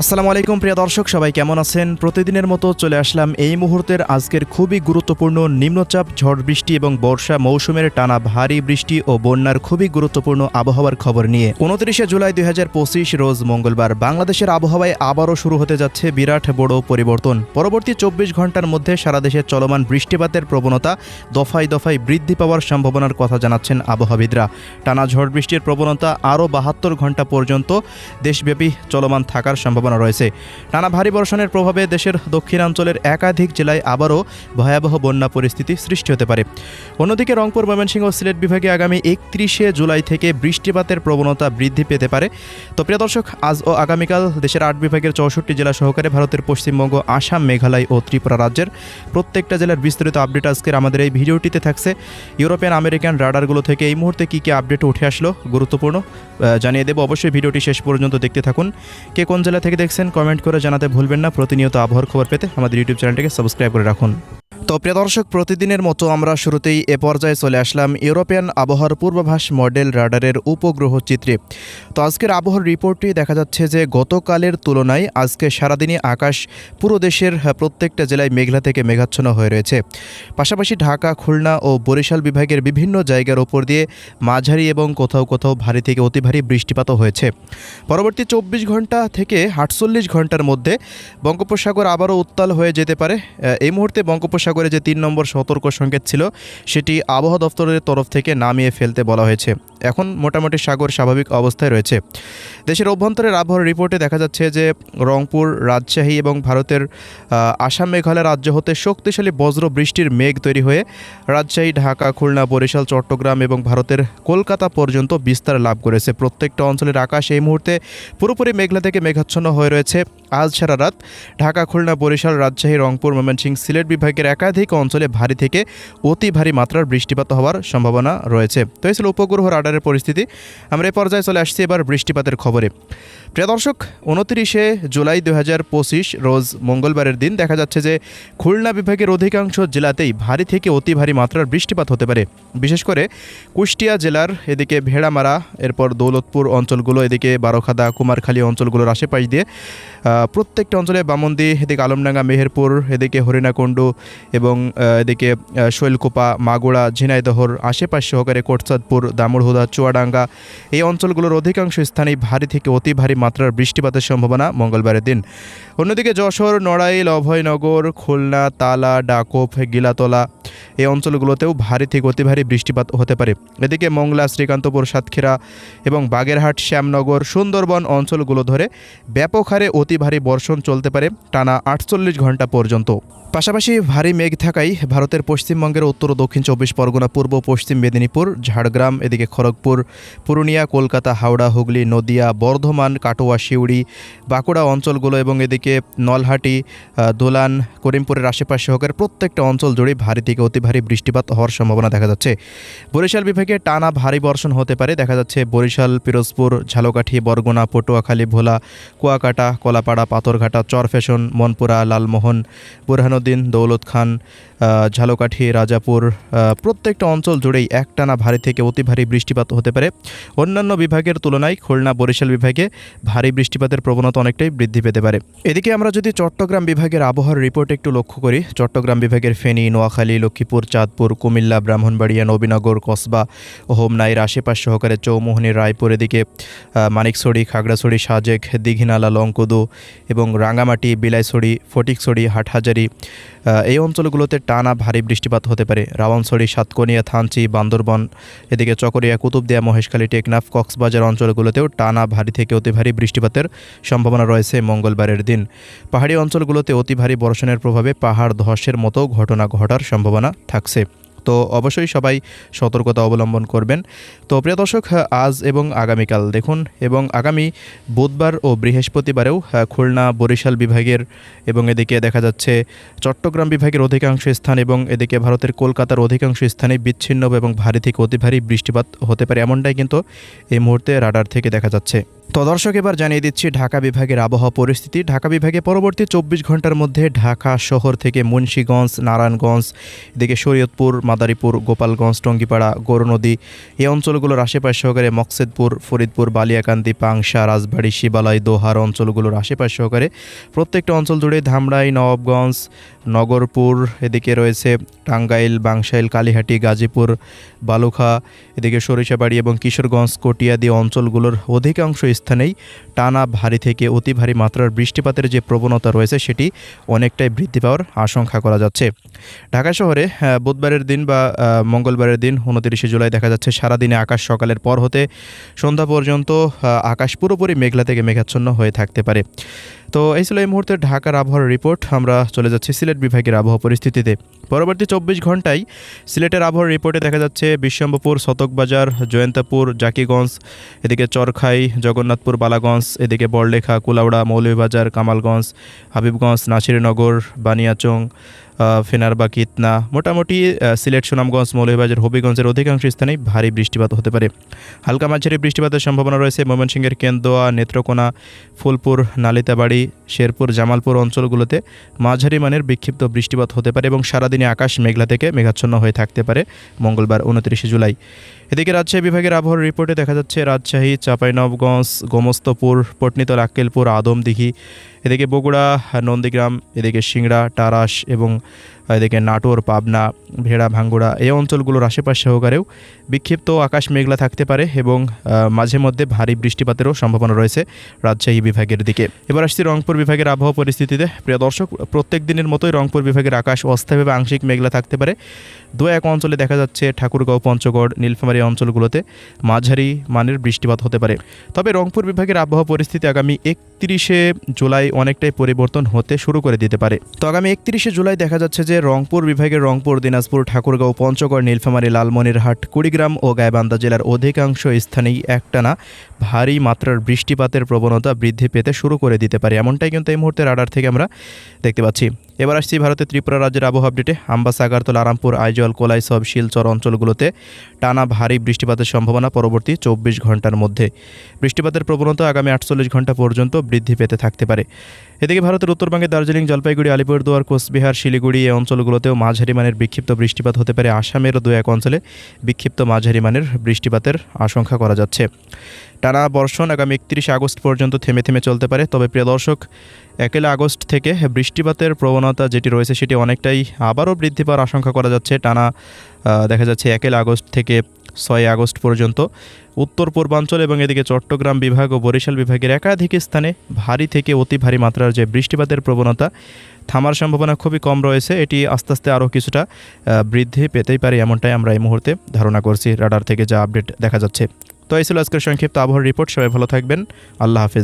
আসসালামু আলাইকুম, প্রিয় দর্শক, সবাই কেমন আছেন? প্রতিদিনের মতো চলে আসলাম এই মুহূর্তের আজকের খুবই গুরুত্বপূর্ণ নিম্নচাপ, ঝড় বৃষ্টি এবং বর্ষা মৌসুমের টানা ভারী বৃষ্টি ও বন্যার খুবই গুরুত্বপূর্ণ আবহাওয়ার খবর নিয়ে। উনত্রিশে জুলাই দুই হাজার পঁচিশ রোজ মঙ্গলবার বাংলাদেশের আবহাওয়ায় আবারও শুরু হতে যাচ্ছে বিরাট বড় পরিবর্তন। পরবর্তী চব্বিশ ঘণ্টার মধ্যে সারা দেশে চলমান বৃষ্টিপাতের প্রবণতা দফায় দফায় বৃদ্ধি পাওয়ার সম্ভাবনার কথা জানাচ্ছেন আবহাওয়াবিদরা। টানা ঝড় বৃষ্টির প্রবণতা আরও বাহাত্তর ঘণ্টা পর্যন্ত দেশব্যাপী চলমান থাকার সম্ভাবনা রয়েছে। টানা ভারী বর্ষণের প্রভাবে দেশের দক্ষিণাঞ্চলের একাধিক জেলায় আবারও ভয়াবহ বন্যা পরিস্থিতি সৃষ্টি হতে পারে। অন্যদিকে রংপুর, ময়মনসিংহ সিলেট বিভাগে আগামী একত্রিশে জুলাই থেকে বৃষ্টিপাতের প্রবণতা বৃদ্ধি পেতে পারে। তো প্রিয় দর্শক, আজ ও আগামীকাল দেশের আট বিভাগের চৌষট্টি জেলা সহকারে ভারতের পশ্চিমবঙ্গ, আসাম, মেঘালয় ও ত্রিপুরা রাজ্যের প্রত্যেকটা জেলার বিস্তারিত আপডেট আজকের আমাদের এই ভিডিওটিতে থাকছে। ইউরোপিয়ান, আমেরিকান রাডারগুলো থেকে এই মুহূর্তে কী কী আপডেট উঠে আসলো গুরুত্বপূর্ণ জানিয়ে দেবো। অবশ্যই ভিডিওটি শেষ পর্যন্ত দেখতে থাকুন। কে কোন জেলা থেকে দেখছেন কমেন্ট করে জানাতে ভুলবেন না। প্রতিনিয়ত আবহাওয়ার খবর পেতে আমাদের ইউটিউব চ্যানেলটিকে সাবস্ক্রাইব করে রাখুন। তো প্রিয় দর্শক, প্রতিদিনের মতো আমরা শুরুতেই এ পর্যায়ে চলে আসলাম ইউরোপিয়ান আবহাওয়ার পূর্বাভাস মডেল রাডারের উপগ্রহ চিত্রে। তো আজকের আবহাওয়ার রিপোর্টটি দেখা যাচ্ছে যে, গতকালের তুলনায় আজকে সারাদিনই আকাশ পুরো দেশের প্রত্যেকটা জেলায় মেঘলা থেকে মেঘাচ্ছন্ন হয়ে রয়েছে। পাশাপাশি ঢাকা, খুলনা ও বরিশাল বিভাগের বিভিন্ন জায়গার ওপর দিয়ে মাঝারি এবং কোথাও কোথাও ভারী থেকে অতি ভারী বৃষ্টিপাতও হয়েছে। পরবর্তী চব্বিশ ঘণ্টা থেকে আটচল্লিশ ঘণ্টার মধ্যে বঙ্গোপসাগর আবারও উত্তাল হয়ে যেতে পারে। এই মুহূর্তে বঙ্গোপসাগরে যে তিন নম্বর সতর্ক সংকেত ছিল, সেটি আবহাওয়া দপ্তরের তরফ থেকে নামিয়ে ফেলতে বলা হয়েছে। এখন মোটামুটি সাগর স্বাভাবিক অবস্থায় রয়েছে। দেশের অভ্যন্তরের আবহাওয়ার রিপোর্টে দেখা যাচ্ছে যে রংপুর, রাজশাহী এবং ভারতের আসাম, মেঘালয় রাজ্য হতে শক্তিশালী বজ্র বৃষ্টির মেঘ তৈরি হয়ে রাজশাহী, ঢাকা, খুলনা, বরিশাল, চট্টগ্রাম এবং ভারতের কলকাতা পর্যন্ত বিস্তার লাভ করেছে। প্রত্যেকটা অঞ্চলের আকাশ এই মুহূর্তে পুরোপুরি মেঘলা থেকে মেঘাচ্ছন্ন হয়ে রয়েছে। আজ সারা রাত ঢাকা, খুলনা, বরিশাল, রাজশাহী, রংপুর, ময়মনসিংহ সিলেট বিভাগের একাধিক অঞ্চলে ভারী থেকে অতি ভারী মাত্রার বৃষ্টিপাত হওয়ার সম্ভাবনা রয়েছে। তো এই ছিল উপগ্রহ রাডারের পরিস্থিতি। আমরা এই পর্যায়ে চলে আসছি এবার বৃষ্টিপাতের খবরে। প্রিয় দর্শক, উনত্রিশে জুলাই দু হাজার পঁচিশ রোজ মঙ্গলবারের দিন দেখা যাচ্ছে যে খুলনা বিভাগের অধিকাংশ জেলাতেই ভারী থেকে অতি ভারী মাত্রার বৃষ্টিপাত হতে পারে। বিশেষ করে কুষ্টিয়া জেলার এদিকে ভেড়ামারা, এরপর দৌলতপুর অঞ্চলগুলো, এদিকে বারোখাদা, কুমারখালী অঞ্চলগুলোর আশেপাশ দিয়ে প্রত্যেকটা অঞ্চলে বামন্দি, এদিকে আলমডাঙ্গা, মেহেরপুর, এদিকে হরিণাকুণ্ডু এবং এদিকে শৈলকুপা মাগুড়া ঝিনাইদহর আশেপাশ সহকারে কোটসাদপুর দামুড়হুদা চুয়াডাঙ্গা এই অঞ্চলগুলোর অধিকাংশ স্থানেই ভারী থেকে অতি ভারী মাত্রার বৃষ্টিপাতের সম্ভাবনা মঙ্গলবারের দিন। অন্যদিকে যশোর, নড়াইল, অভয়নগর, খুলনা, তালা, ডাকোপ, গিলাতলা এই অঞ্চলগুলোতেও ভারী থেকে অতি ভারী বৃষ্টিপাত হতে পারে। এদিকে মংলা, শ্রীকান্তপুর, সাতক্ষীরা এবং বাগেরহাট, শ্যামনগর, সুন্দরবন অঞ্চলগুলো ধরে ব্যাপক হারে অতি ভারী বর্ষণ চলতে পারে টানা আটচল্লিশ ঘণ্টা পর্যন্ত। পাশাপাশি ভারী মেঘ থাকায় ভারতের পশ্চিমবঙ্গের উত্তর ও দক্ষিণ চব্বিশ পরগনা, পূর্ব পশ্চিম মেদিনীপুর, ঝাড়গ্রাম, এদিকে খড়গপুর, পুরুলিয়া, কলকাতা, হাওড়া, হুগলি, নদিয়া, বর্ধমান, কাটোয়া শিউড়ি বাঁকুড়া অঞ্চলগুলো এবং এদিকে নলহাটি দোলান, করিমপুরের আশেপাশে সহকারে প্রত্যেকটা অঞ্চল জুড়ে ভারী থেকে অতি ভারী বৃষ্টিপাত হওয়ার সম্ভাবনা দেখা যাচ্ছে। বরিশাল বিভাগে টানা ভারী বর্ষণ হতে পারে, দেখা যাচ্ছে বরিশাল, পিরোজপুর, ঝালকাঠি, বরগুনা, পটুয়াখালী, ভোলা, কুয়াকাটা, কলাপাড়া, পাথরঘাটা, চরফেশন, মনপুরা, লালমোহন, বুরহানুদ্দিন, দৌলত খান ঝালকাঠি, রাজাপুর প্রত্যেকটা অঞ্চল জুড়েই একটানা ভারী থেকে অতি ভারী বৃষ্টিপাত হতে পারে। অন্যান্য বিভাগের তুলনায় খুলনা, বরিশাল বিভাগে ভারী বৃষ্টিপাতের প্রবণতা অনেকটাই বৃদ্ধি পেতে পারে। এদিকে আমরা যদি চট্টগ্রাম বিভাগের আবহাওয়ার রিপোর্ট একটু লক্ষ্য করি, চট্টগ্রাম বিভাগের ফেনী, নোয়াখালী, লক্ষ্মীপুর, চাঁদপুর, কুমিল্লা, ব্রাহ্মণবাড়িয়া, নবীনগর, কসবা ও হোমনাইর আশেপাশ সহকারে চৌমোহনী, রায়পুর এদিকে মানিকছড়ি খাগড়াছড়ি, সাজেক, দিঘিনালা লঙ্কদু এবং রাঙ্গামাটি, বিলাইছড়ি, ফটিকছড়ি, হাটহাজারি এই অঞ্চলগুলোতে টানা ভারী বৃষ্টিপাত হতে পারে। রাওয়ানছড়ি সাতকনিয়া, থানচি, বান্দরবন, এদিকে চকরিয়া কুতুবদিয়া মহেশখালী টেকনাফ কক্সবাজার অঞ্চলগুলোতেও টানা ভারী থেকে অতি ভারী বৃষ্টিপাতের সম্ভাবনা রয়েছে মঙ্গলবারের দিন। পাহাড়ি অঞ্চলগুলোতে অতি ভারী বর্ষণের প্রভাবে পাহাড় ধসের মতো ঘটনা ঘটার সম্ভাবনা থাকছে। তো অবশ্যই সবাই সতর্কতা অবলম্বন করবেন। তো প্রিয় দর্শক, আজ এবং আগামীকাল দেখুন এবং আগামী বুধবার ও বৃহস্পতিবারেও খুলনা, বরিশাল বিভাগের এবং এদিকে দেখা যাচ্ছে চট্টগ্রাম বিভাগের অধিকাংশ স্থান এবং এদিকে ভারতের কলকাতার অধিকাংশ স্থানে বিচ্ছিন্ন এবং ভারী থেকে অতি ভারী বৃষ্টিপাত হতে পারে। এমনটাই কিন্তু এই মুহূর্তে রাডার থেকে দেখা যাচ্ছে। তো দর্শক এবার জানিয়ে দিচ্ছি, ঢাকা বিভাগের আবহাওয়া পরিস্থিতি। ঢাকা বিভাগে পরবর্তী চব্বিশ ঘণ্টার মধ্যে ঢাকা শহর থেকে মুন্সীগঞ্জ, নারায়ণগঞ্জ, এদিকে শরীয়তপুর, মাদারীপুর, গোপালগঞ্জ, টঙ্গিপাড়া, গৌরনদী, এই অঞ্চলগুলোর আশেপাশ সহকারে মকসেদপুর, ফরিদপুর, বালিয়াকান্দি, পাংশা, রাজবাড়ি, শিবালয়, দোহার অঞ্চলগুলোর আশেপাশ সহকারে প্রত্যেকটা অঞ্চল জুড়ে ধামরাই, নবাবগঞ্জ, নগরপুর, এদিকে রয়েছে টাঙ্গাইল, বাংশাইল, কালীহাটি, গাজীপুর, বালুখা, এদিকে সরিষাবাড়ি এবং কিশোরগঞ্জ, কটিয়াদি অঞ্চলগুলোর অধিকাংশ স্থানেই টানা ভারী থেকে অতি ভারী মাত্রার বৃষ্টিপাতের যে প্রবণতা রয়েছে, সেটি অনেকটাই বৃদ্ধি পাওয়ার আশঙ্কা করা যাচ্ছে। ঢাকা শহরে বুধবারের দিন বা মঙ্গলবারের দিন উনতিরিশে জুলাই দেখা যাচ্ছে, সারাদিনে আকাশ সকালের পর হতে সন্ধ্যা পর্যন্ত আকাশ পুরোপুরি মেঘলা থেকে মেঘাচ্ছন্ন হয়ে থাকতে পারে। তো এই ছিল এই মুহূর্তে ঢাকার আবহাওয়ার রিপোর্ট আমরা চলে যাচ্ছি সিলেট বিভাগের আবহাওয়া পরিস্থিতিতে। পরবর্তী চব্বিশ ঘন্টায় সিলেটের আবহাওয়ার রিপোর্টে দেখা যাচ্ছে বিশ্বম্বপুর শতকবাজার জয়ন্তপুর, জাকিগঞ্জ, এদিকে চরখাই, জগন্নাথপুর, বালাগঞ্জ, এদিকে বড়লেখা, কুলাউড়া, মৌলভীবাজার, কামালগঞ্জ, হাবিবগঞ্জ, নাসিরনগর, বানিয়াচং আহ, ফেনারবা কিতনা মোটামুটি সিলেট সুনামগঞ্জ মৌলভীবাজার হবিগঞ্জের অধিকাংশ স্থানেই ভারী বৃষ্টিপাত হতে পারে। হালকা মাঝারি বৃষ্টিপাতের সম্ভাবনা রয়েছে ময়মনসিংহের কেন্দোয়া নেত্রকোনা ফুলপুর নালিতাবাড়ি শেরপুর জামালপুর অঞ্চলগুলোতে মাঝারি মানের বিক্ষিপ্ত বৃষ্টিপাত হতে পারে এবং সারাদিনে আকাশ মেঘলা থেকে মেঘাচ্ছন্ন হয়ে থাকতে পারে মঙ্গলবার উনত্রিশে জুলাই। এদিকে রাজশাহী বিভাগের আবহাওয়ার রিপোর্টে দেখা যাচ্ছে রাজশাহী চাঁপাইনবগঞ্জ গোমস্তপুর পটনিতল আক্কেলপুর আদমদিঘি এদিকে বগুড়া নন্দীগ্রাম এদিকে সিংড়া টারাস এবং এদিকে নাটোর, পাবনা, ভেড়া, ভাঙ্গুড়া এই অঞ্চলগুলোর আশেপাশ সহকারেও বিক্ষিপ্ত আকাশ মেঘলা থাকতে পারে এবং মাঝে মধ্যে ভারী বৃষ্টিপাতেরও সম্ভাবনা রয়েছে রাজশাহী বিভাগের দিকে। এবার আসছি রংপুর বিভাগের আবহাওয়া পরিস্থিতিতে। প্রিয় দর্শক, প্রত্যেক দিনের মতোই রংপুর বিভাগের আকাশ অস্থায়ীভাবে আংশিক মেঘলা থাকতে পারে। দু এক অঞ্চলে দেখা যাচ্ছে ঠাকুরগাঁও, পঞ্চগড়, নীলফামারী অঞ্চলগুলোতে মাঝারি মানের বৃষ্টিপাত হতে পারে। তবে রংপুর বিভাগের আবহাওয়া পরিস্থিতি আগামী একত্রিশে জুলাই অনেকটাই পরিবর্তন হতে শুরু করে দিতে পারে। তো আগামী একত্রিশে জুলাই দেখা যাচ্ছে যে রংপুর বিভাগের রংপুর, দিনাজপুর, ঠাকুরগাঁও, পঞ্চগড়, নীলফামারী লালমনিরহাট কুড়িগ্রাম ও গায়বান্দা জেলার অধিকাংশ স্থানেই একটানা ভারী মাত্রার বৃষ্টিপাতের প্রবণতা বৃদ্ধি পেতে শুরু করে দিতে পারে। এমনটাই কিন্তু এই মুহূর্তে রাডার থেকে আমরা দেখতে পাচ্ছি। এবার আসছি ভারতের ত্রিপুরা রাজ্যের আবহাওয়া আপডেটে আম্বাসা, আগারতলা আরামপুর আইজল, কোলাইসব, শিলচর অঞ্চলগুলোতে টানা ভারী বৃষ্টিপাতের সম্ভাবনা পরবর্তী চব্বিশ ঘণ্টার মধ্যে। বৃষ্টিপাতের প্রবণতা আগামী আটচল্লিশ ঘণ্টা পর্যন্ত বৃদ্ধি পেতে থাকতে পারে। এদিকে ভারতের উত্তরবঙ্গে দার্জিলিং, জলপাইগুড়ি, আলিপুরদুয়ার, কোচবিহার, শিলিগুড়ি এই অঞ্চলগুলোতেও মাঝারি মানের বিক্ষিপ্ত বৃষ্টিপাত হতে পারে। আসামেরও দু এক অঞ্চলে বিক্ষিপ্ত মাঝারি মানের বৃষ্টিপাতের আশঙ্কা করা যাচ্ছে। টানা বর্ষণ আগামী একত্রিশে আগস্ট পর্যন্ত থেমে থেমে চলতে পারে। তবে প্রিয় দর্শক, একেলা আগস্ট থেকে বৃষ্টিপাতের প্রবণতা যেটি রয়েছে সেটি অনেকটাই আবারও বৃদ্ধি পাওয়ার আশঙ্কা করা যাচ্ছে। টানা দেখা যাচ্ছে একেলা আগস্ট থেকে ছয় আগস্ট পর্যন্ত। উত্তর পূর্বাঞ্চল এবং এদিকে চট্টগ্রাম বিভাগ ও বরিশাল বিভাগের একাধিক স্থানে ভারী থেকে অতি ভারী মাত্রার যে বৃষ্টিপাতের প্রবণতা, থামার সম্ভাবনা খুবই কম রয়েছে। এটি আস্তে আস্তে আরও কিছুটা বৃদ্ধি পেতেই পারে এমনটাই আমরা এই মুহূর্তে ধারণা করছি। রাডার থেকে যা আপডেট দেখা যাচ্ছে। তো এই ছিল আজকের সংক্ষিপ্ত আবহাওয়ার রিপোর্ট সবাই ভালো থাকবেন। আল্লাহ হাফেজ।